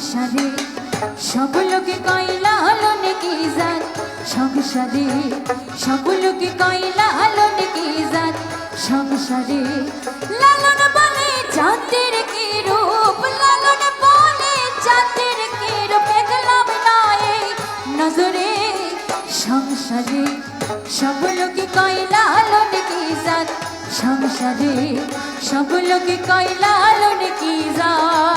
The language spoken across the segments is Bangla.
সংসারে সকলকে কই লালন কি জাত? সংসারে সকলকে কই লালন কি জাত? সংসারে, লালন বলে জাতির কি রূপ লালন বলে জাতির কি রূপ দেখলাম না এই নজরে। সংসারে, সব লোকে কয়লা লালন কি জাত? সংসারে, সব লোকে কয়লা লালন কি জাত?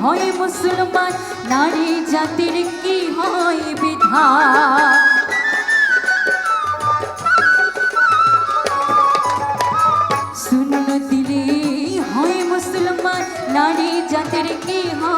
হয় মুসলমান নারী জাতির কি হয় বিধা? দিলে হয় মুসলমান নারী জাতির কি হয়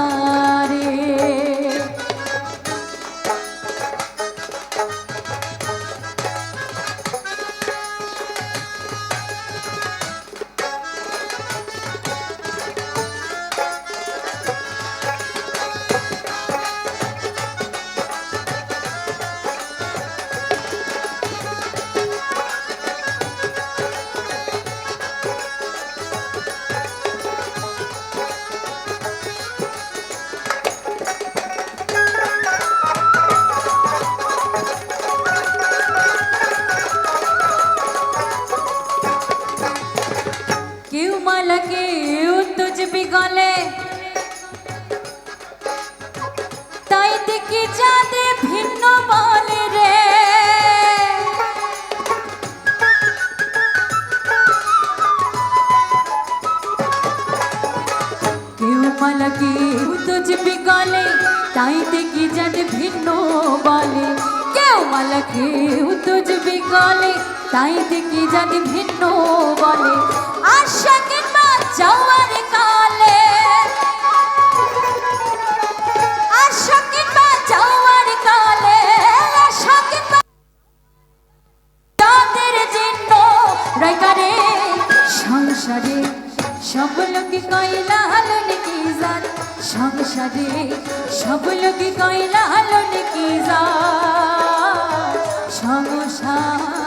কেউ মালা কেউ তুজবি গলে তাই দেখি যাদে ভিন্ন বলে রে কেউ মালা কেউ তুজবি গলে তাই দেখি যাদে ভিন্ন বলে কেউ মালা কেউ তুজবি গলে তাই দেখি যাদে ভিন্ন বলে। আশা কিংবা যাওয়ার কালে। আশা কিংবা যাওয়ার কালে। আশা কিংবা তাদের জন্য রাইকারে সংসারে সব লোকে কয়লা হালন কি জাত সংসারে সব লোকে কয়লা হালন কি জাত সংসারে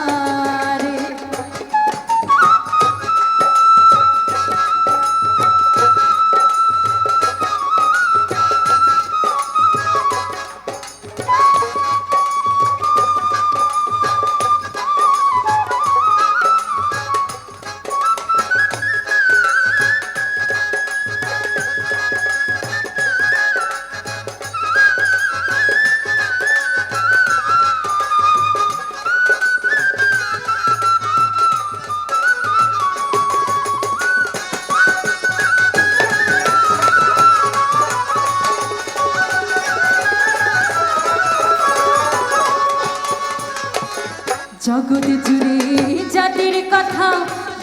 কথা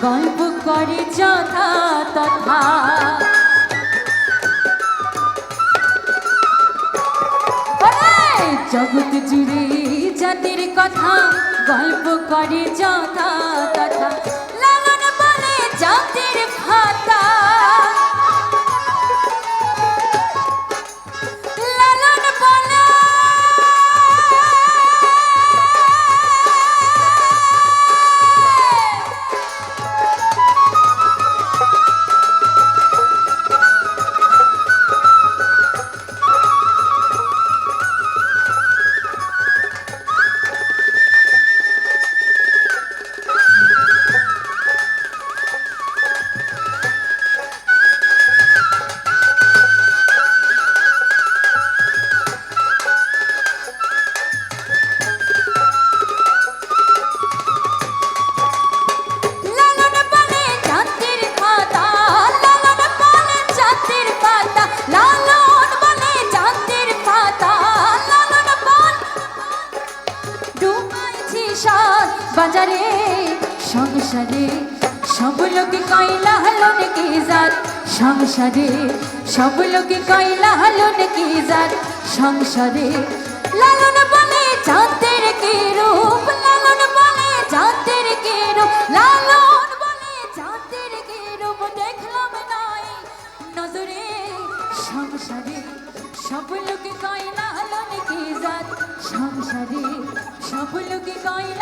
গল্প করে যথা তথা! জগৎ জুড়ে জাতির কথা গল্প করে যথা তথা বাজারে সংসারে সব লোকে কয়লা হলন কি জাত? সংসারে সব লোকে কয়লা হলন কি জাত? সংসারে লালন বলে জাতের কি রূপ? লালন বলে জাতের কি রূপ? লালন বলে জাতের কি রূপ? দেখলাম নাই নজরে। সংসারে সব লোকে কয়লা হলন কি জাত? সংসারে সব লোকে কয়লা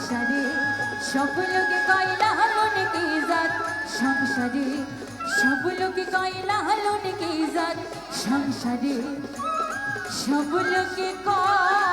সংসারে, সব লোকে কয়লা হলন কি জাত? সংসারে, সব লোকে কয়লা হলন কি জাত? সংসারে, সব লোকে কয়লা